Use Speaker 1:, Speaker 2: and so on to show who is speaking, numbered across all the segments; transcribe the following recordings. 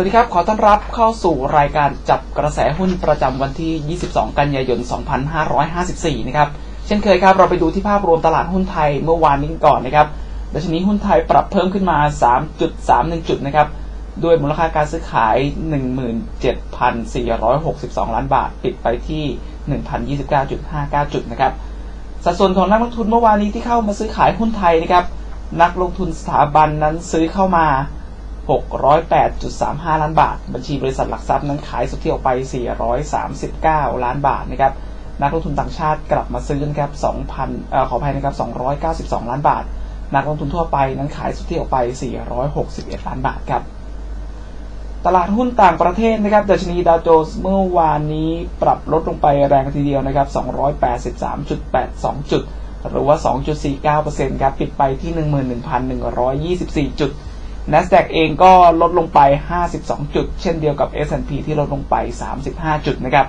Speaker 1: วัสดีครับ ขอต้อนรับเข้าสู่รายการจับกระแสหุ้นประจำวันที่ 22 กันยายน 2554 นะครับ เช่นเคยครับ เราไปดูที่ภาพรวมตลาดหุ้นไทยเมื่อวานนี้ก่อนนะครับดัชนีหุ้นไทยปรับเพิ่มขึ้นมา 3.31 จุดนะครับ ด้วยมูลค่าการซื้อขาย 17,462 ล้านบาท ปิดไปที่ 1,029.59 จุดนะครับ สัดส่วนของนักลงทุนเมื่อวานนี้ที่เข้ามาซื้อขายหุ้นไทยนะครับ นักลงทุนสถาบันนั้นซื้อเข้ามา 608.35 ล้านบาท บัญชีบริษัทหลักทรัพย์นั้นขายสุทธิออกไป 439 ล้านบาทนะครับ นักลงทุนต่างชาติกลับมาซื้อนะครับ 2,000เอ่อขออภัยนะครับ 292 ล้านบาท นักลงทุนทั่วไปนั้นขายสุทธิออกไป 461 ล้านบาทครับ ตลาดหุ้นต่างประเทศนะครับดัชนีดาวโจนส์เมื่อวานนี้ปรับลดลงไปแรงทีเดียวนะครับ 283.82 จุด หรือว่า 2.49%ครับ ปิดไปที่ 11,124จุด NASDAQ เองก็ลดลงไป 52 จุด เช่นเดียวกับ S&P ที่ลดลงไป 35 จุดนะครับ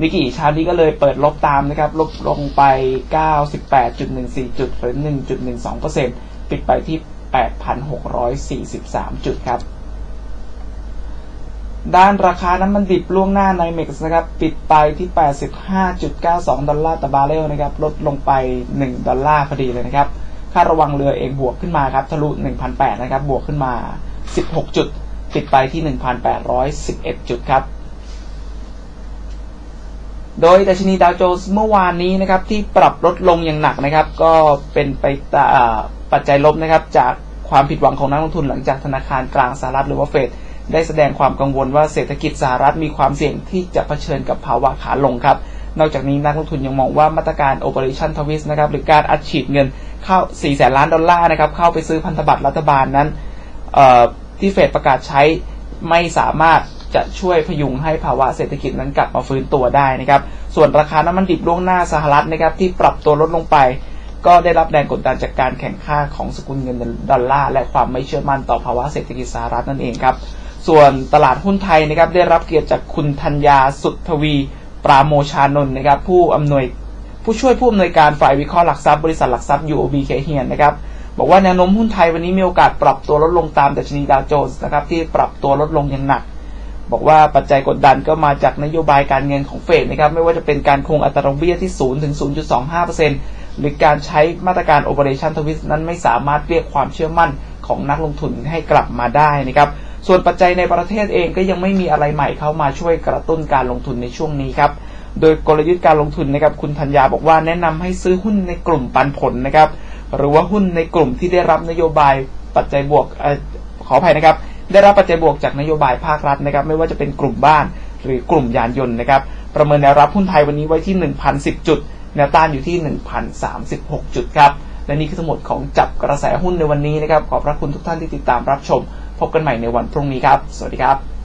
Speaker 1: นิกกี้เช้านี้ก็เลยเปิดลบตามนะครับ ลบลงไป 98.14 จุดหรือ 1.12%ปิดไปที่ 8,643 จุดครับ ด้านราคาน้ำมันดิบล่วงหน้าในเม็กซ์นะครับ ปิดไปที่ 85.92 ดอลลาร์ต่อบาร์เรลนะครับ ลดลงไป 1 ดอลลาร์พอดีเลยนะครับ ค่าระวังเรือเองบวกขึ้นมาครับทะลุ 1,800 นะครับ บวกขึ้นมา 16 จุด ปิดไปที่ 1,811 จุดครับ โดยดัชนีดาวโจนส์เมื่อวานนี้นะครับ ที่ปรับลดลงอย่างหนักนะครับ ก็เป็นไปตาปัจจัยลบนะครับ จากความผิดหวังของนักลงทุนหลังจากธนาคารกลางสหรัฐหรือว่าเฟดได้แสดงความกังวลว่าเศรษฐกิจสหรัฐมีความเสี่ยงที่จะเผชิญกับภาวะขาลงครับ นอกจากนี้นักลงทุนยังมองว่ามาตรการ Operation Twist นะครับหรือการอัดฉีดเงินเข้า 4 แสนล้านดอลลาร์นะครับเข้าไปซื้อพันธบัตรรัฐบาลนั้นที่เฟดประกาศใช้ไม่สามารถจะช่วยพยุงให้ภาวะเศรษฐกิจนั้นกลับมาฟื้นตัวได้นะครับ ส่วนราคาน้ำมันดิบล่วงหน้าสหรัฐนะครับที่ปรับตัวลดลงไป ก็ได้รับแรงกดดันจากการแข่งข้าของสกุลเงินดอลลาร์และความไม่เชื่อมั่นต่อภาวะเศรษฐกิจสหรัฐนั่นเองครับ ส่วนตลาดหุ้นไทยนะครับได้รับเกียรติจากคุณธัญญาสุทธวี ปราโมชานนท์นะครับ ผู้อำนวยผู้ช่วยผู้อำนวยการฝ่ายวิเคราะห์หลักทรัพย์บริษัทหลักทรัพย์ UOB เคเฮียนนะครับบอกว่าแนวโน้มหุ้นไทยวันนี้มีโอกาสปรับตัวลดลงตามดัชนีดาวโจนส์นะครับที่ปรับตัวลดลงอย่างหนัก บอกว่าปัจจัยกดดันก็มาจากนโยบายการเงินของเฟดนะครับไม่ว่าจะเป็นการคงอัตราดอกเบี้ยที่0ถึง0.25%หรือการใช้มาตรการ Operation Twist นั้นไม่สามารถเรียกความเชื่อมั่นของนักลงทุนให้กลับมาได้นะครับ ส่วนปัจจัยในประเทศเองก็ยังไม่มีอะไรใหม่เข้ามาช่วยกระตุ้นการลงทุนในช่วงนี้ครับ โดยกลยุทธ์การลงทุนนะครับคุณธัญญาบอกว่าแนะนำให้ซื้อหุ้นในกลุ่มปันผลนะครับ หรือว่าหุ้นในกลุ่มที่ได้รับนโยบายปัจจัยบวกอขออภัยนะครับ ได้รับปัจจัยบวกจากนโยบายภาครัฐนะครับ ไม่ว่าจะเป็นกลุ่มบ้านหรือกลุ่มยานยนต์นะครับ ประเมินแนวรับหุ้นไทยวันนี้ไว้ที่ 1,010 จุด แนวต้านอยู่ที่ 1,036 จุดครับ และนี่คือทั้งหมดของจับกระแสหุ้นในวันนี้นะครับ ขอบพระคุณทุกท่านที่ติดตามรับชม พบกันใหม่ในวันพรุ่งนี้ครับ สวัสดีครับ